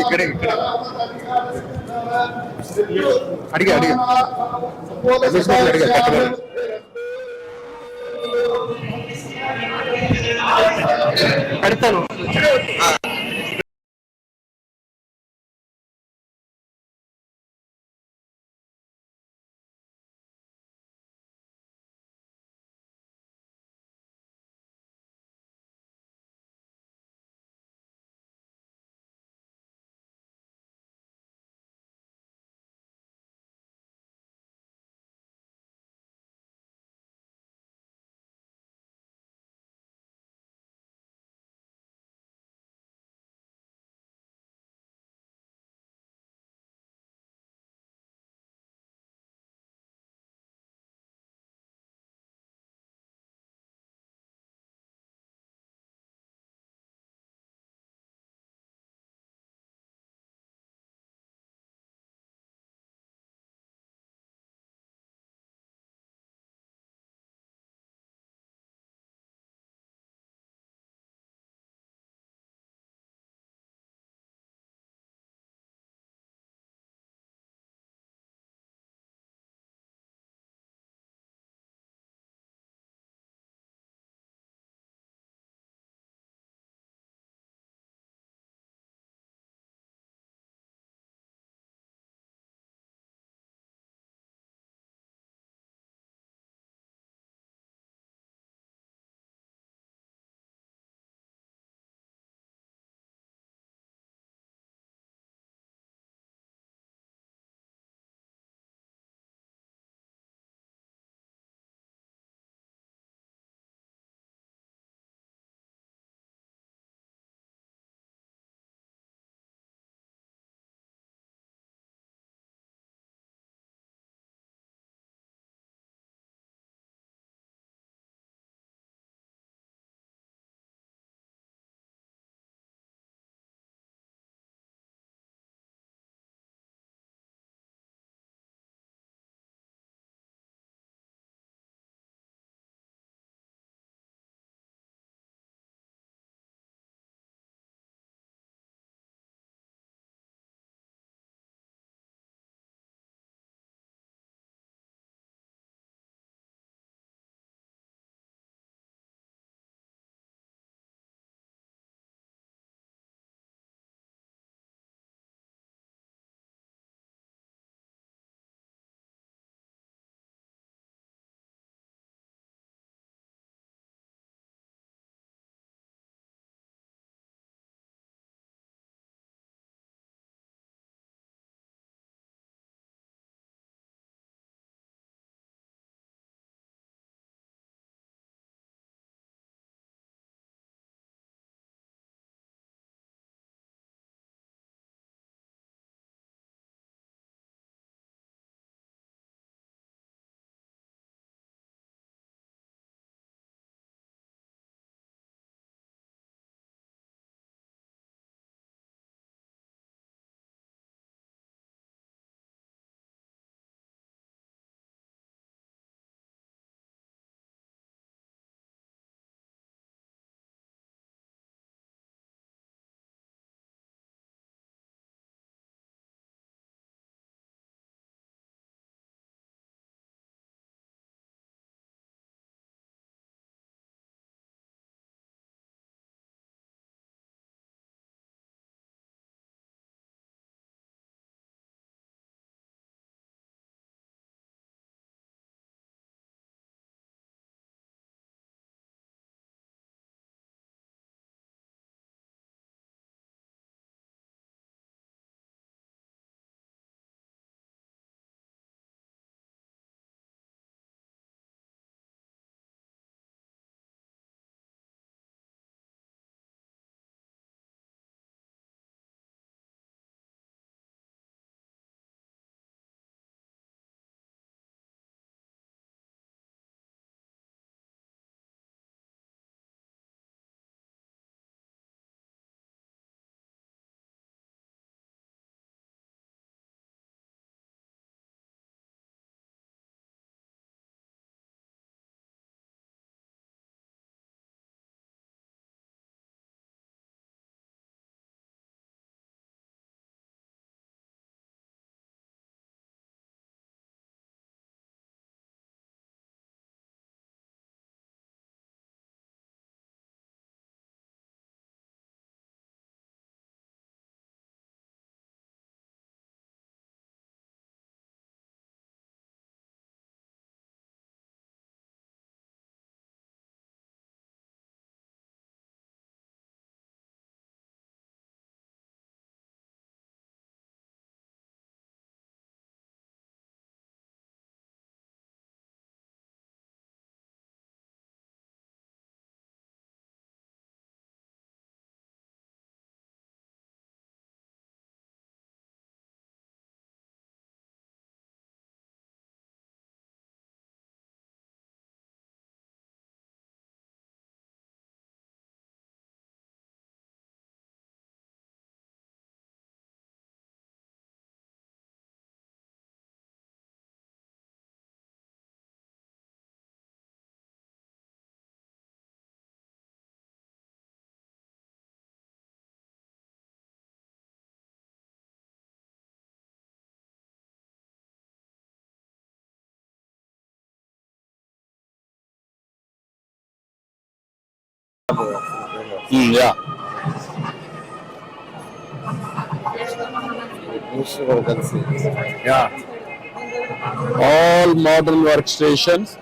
ఇక్కడ ఇక్కడ. అడిగా అడిగా. పెడతాను. Yeah all modern work stations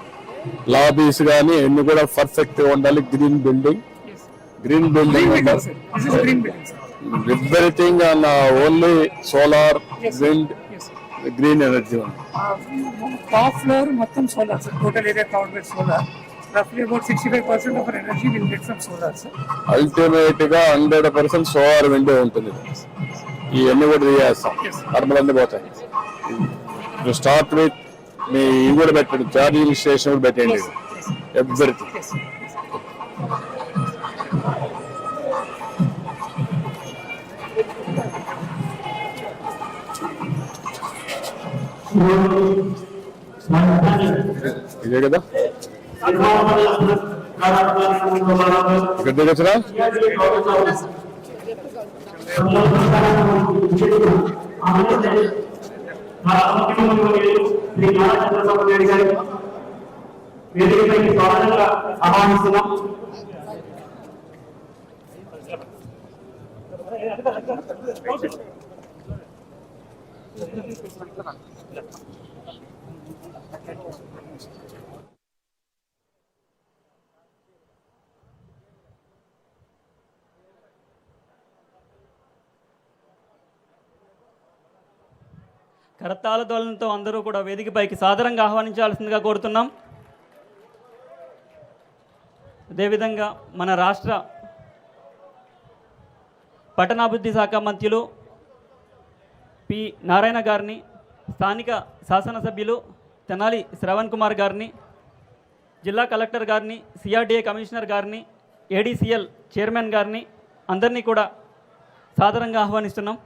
lobbies కానీ అన్ని కూడా పర్ఫెక్ట్ ఉండాలి green building green building. Everything on only solar. Wind. Green energy ఉంది Top floor మొత్తం solar, sir. Total area covered with అల్టిమేట్గా హండ్రెడ్ పర్సెంట్ సోలార్ విండో ఉంటుంది. ఇవన్నీ కూడా తీయేస్తాం Yes. థర్మల్ అన్ని పోతాయి స్టార్ట్ విత్ మీ ఇవి కూడా పెట్టండి. ఛార్జింగ్ స్టేషన్ కూడా పెట్టండి. ఎవ్రీథింగ్. ఇదే కదా? వేదికపైకి స్వాగతంగా ఆహ్వానిస్తున్నాం కరతాళ దోళనతో అందరూ కూడా వేదికపైకి సాదరంగా ఆహ్వానించాల్సిందిగా కోరుతున్నాం. అదేవిధంగా మన రాష్ట్ర పట్టణాభివృద్ధి శాఖ మంత్రులు పి నారాయణ గారిని స్థానిక శాసనసభ్యులు తెనాలి శ్రవణ్ కుమార్ గారిని జిల్లా కలెక్టర్ గారిని సిఆర్డీఏ కమిషనర్ గారిని ఏడీసీఎల్ చైర్మన్ గారిని అందరినీ కూడా సాదరంగా ఆహ్వానిస్తున్నాం.